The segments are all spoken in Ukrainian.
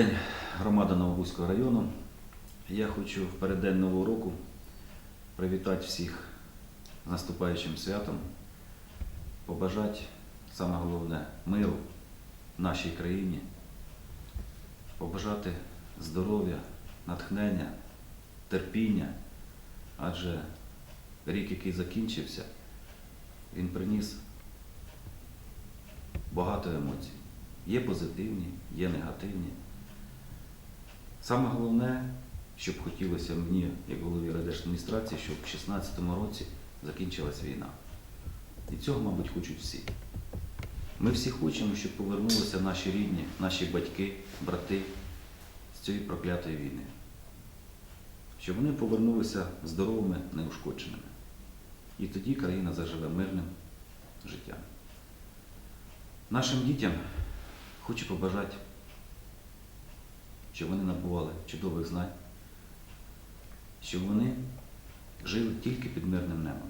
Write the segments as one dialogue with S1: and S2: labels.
S1: день, громада Новобузького району. Я хочу переддень Нового року привітати всіх наступаючим святом, побажати саме головне миру нашій країні, побажати здоров'я, натхнення, терпіння, адже рік, який закінчився, він приніс багато емоцій. Є позитивні, є негативні. Саме головне, щоб хотілося мені, як голові райдержадміністрації, щоб в 2016 році закінчилась війна. І цього, мабуть, хочуть всі. Ми всі хочемо, щоб повернулися наші рідні, наші батьки, брати з цієї проклятої війни. Щоб вони повернулися здоровими, неушкодженими. І тоді країна заживе мирним життям. Нашим дітям хочу побажати, щоб вони набували чудових знань, щоб вони жили тільки під мирним небом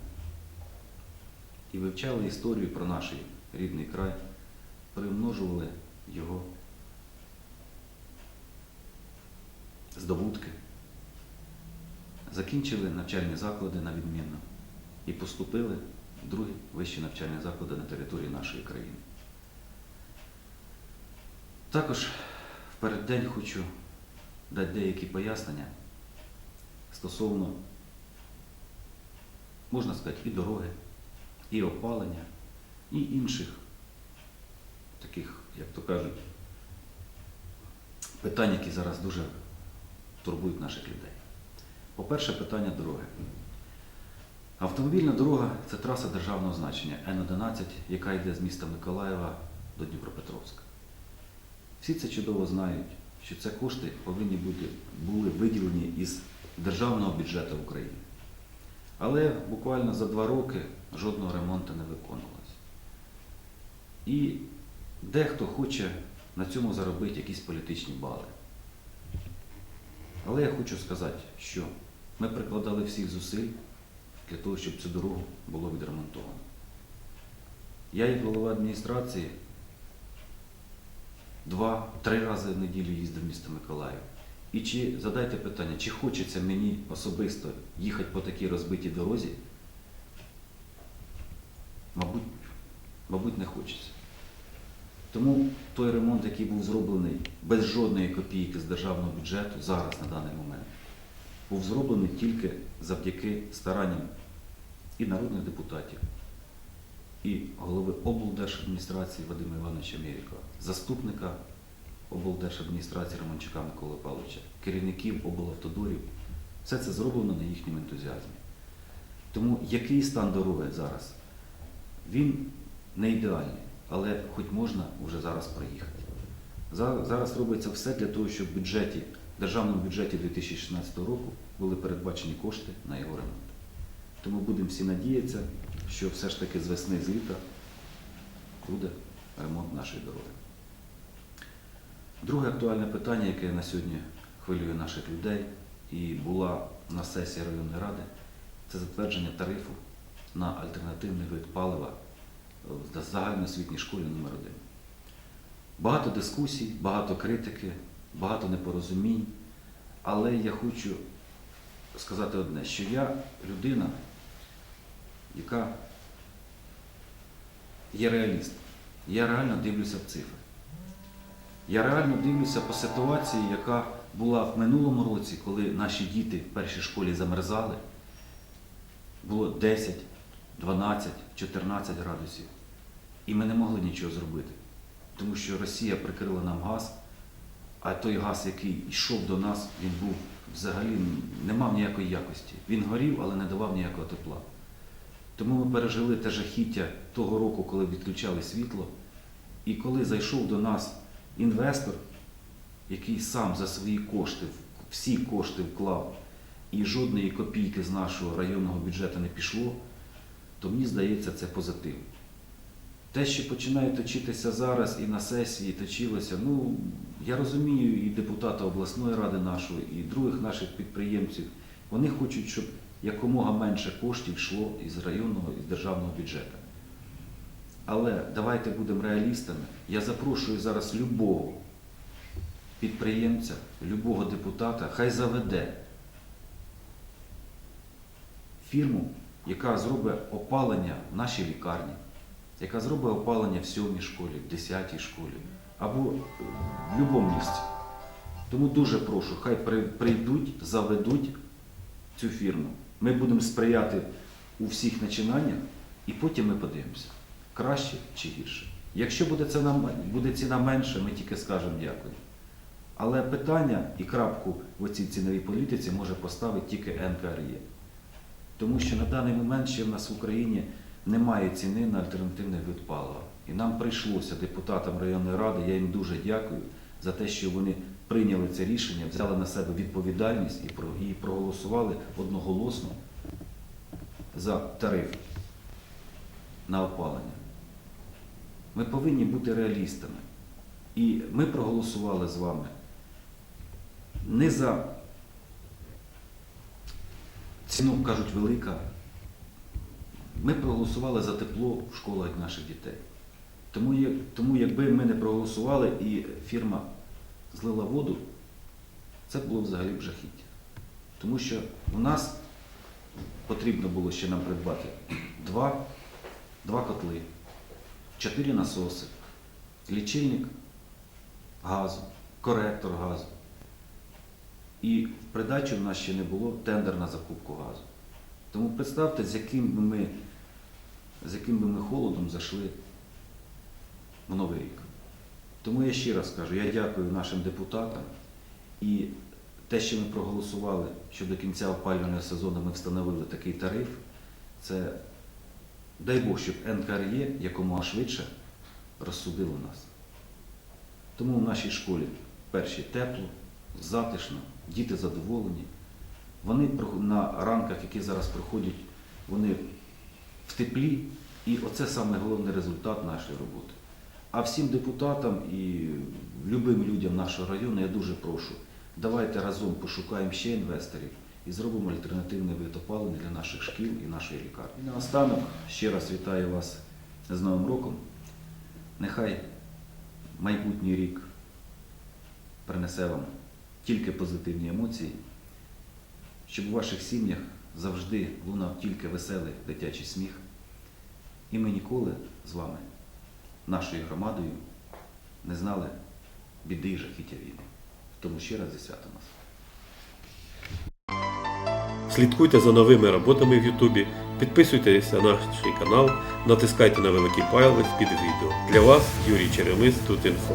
S1: і вивчали історію про наш рідний край, примножували його здобутки, закінчили навчальні заклади на відмінно і поступили в другі вищі навчальні заклади на території нашої країни. Також переддень хочу дати деякі пояснення стосовно, можна сказати, і дороги, і опалення, і інших таких, як то кажуть, питань, які зараз дуже турбують наших людей. По-перше, питання дороги. Автомобільна дорога це траса державного значення Н-11, яка йде з міста Миколаєва до Дніпропетровська. Всі це чудово знають, що це кошти повинні бути, були виділені із державного бюджету України. Але буквально за два роки жодного ремонту не виконувалось. І дехто хоче на цьому заробити якісь політичні бали. Але я хочу сказати, що ми прикладали всіх зусиль для того, щоб цю дорогу було відремонтовано. Я, як голова адміністрації, два-три рази в неділю їздив місто Миколаїв. І чи задайте питання, чи хочеться мені особисто їхати по такій розбитій дорозі? Мабуть, мабуть, не хочеться. Тому той ремонт, який був зроблений без жодної копійки з державного бюджету зараз на даний момент, був зроблений тільки завдяки старанням і народних депутатів, і голови облдержадміністрації Вадима Івановича Мєрікова, заступника облдержадміністрації Романчука Миколи Павловича, керівників облавтодорів. Все це зроблено на їхньому ентузіазмі. Тому який стан дороги зараз? Він не ідеальний, але хоч можна вже зараз проїхати. Зараз робиться все для того, щоб в бюджеті, в державному бюджеті 2016 року були передбачені кошти на його ремонт. Тому будемо всі надіятися, що все ж таки з весни з літа буде ремонт нашої дороги. Друге актуальне питання, яке на сьогодні хвилює наших людей і була на сесії районної ради, це затвердження тарифу на альтернативний вид палива в загальноосвітній школі номер 1 Багато дискусій, багато критики, багато непорозумінь, але я хочу сказати одне, що я людина, яка є реаліст. Я реально дивлюся в цифри. Я реально дивлюся по ситуації, яка була в минулому році, коли наші діти в першій школі замерзали. Було 10, 12, 14 градусів. І ми не могли нічого зробити. Тому що Росія прикрила нам газ, а той газ, який йшов до нас, він був взагалі не мав ніякої якості. Він горів, але не давав ніякого тепла. Тому ми пережили те жахіття того року, коли відключали світло. І коли зайшов до нас інвестор, який сам за свої кошти, всі кошти вклав, і жодної копійки з нашого районного бюджету не пішло, то мені здається, це позитив. Те, що починає точитися зараз і на сесії точилося, ну я розумію і депутата обласної ради нашої, і других наших підприємців. Вони хочуть, щоб якомога менше коштів йшло із районного і державного бюджету. Але давайте будемо реалістами. Я запрошую зараз любого підприємця, любого депутата, хай заведе фірму, яка зробить опалення в нашій лікарні, яка зробить опалення в сьомій школі, в десятій школі або в будь-якому місці. Тому дуже прошу, хай прийдуть, заведуть цю фірму. Ми будемо сприяти у всіх починаннях, і потім ми подивимося, краще чи гірше. Якщо буде ціна, буде ціна менше, ми тільки скажемо дякую. Але питання і крапку в цій ціновій політиці може поставити тільки НКРЄ. Тому що на даний момент ще в нас в Україні немає ціни на альтернативний вид палива. І нам прийшлося депутатам районної ради, я їм дуже дякую за те, що вони прийняли це рішення, взяли на себе відповідальність і проголосували одноголосно за тариф на опалення. Ми повинні бути реалістами. І ми проголосували з вами не за ціну, кажуть, велика. Ми проголосували за тепло в школах наших дітей. Тому, тому якби ми не проголосували і фірма злила воду, це було взагалі б жахіття. Тому що у нас потрібно було ще нам придбати два, два котли, чотири насоси, лічильник газу, коректор газу. І в придачі в нас ще не було тендер на закупку газу. Тому представте, з яким би ми, з яким би ми холодом зайшли в Новий рік. Тому я ще раз кажу, я дякую нашим депутатам і те, що ми проголосували, що до кінця опалювального сезону ми встановили такий тариф, це дай Бог, щоб НКРЄ якомога швидше розсудило нас. Тому в нашій школі перші тепло, затишно, діти задоволені. Вони на ранках, які зараз проходять, вони в теплі, і оце саме головний результат нашої роботи. А всім депутатам і любим людям нашого району я дуже прошу, давайте разом пошукаємо ще інвесторів і зробимо альтернативний вид опалення для наших шкіл і нашої лікарні. І наостанок ще раз вітаю вас з Новим роком. Нехай майбутній рік принесе вам тільки позитивні емоції, щоб у ваших сім'ях завжди лунав тільки веселий дитячий сміх. І ми ніколи з вами, нашою громадою, не знали біди і жахіття війни. Тому ще раз зі святом вас.
S2: Слідкуйте за новими роботами в Ютубі, підписуйтесь на наш канал, натискайте на великий палець під відео. Для вас Юрій Черемис тут інфо.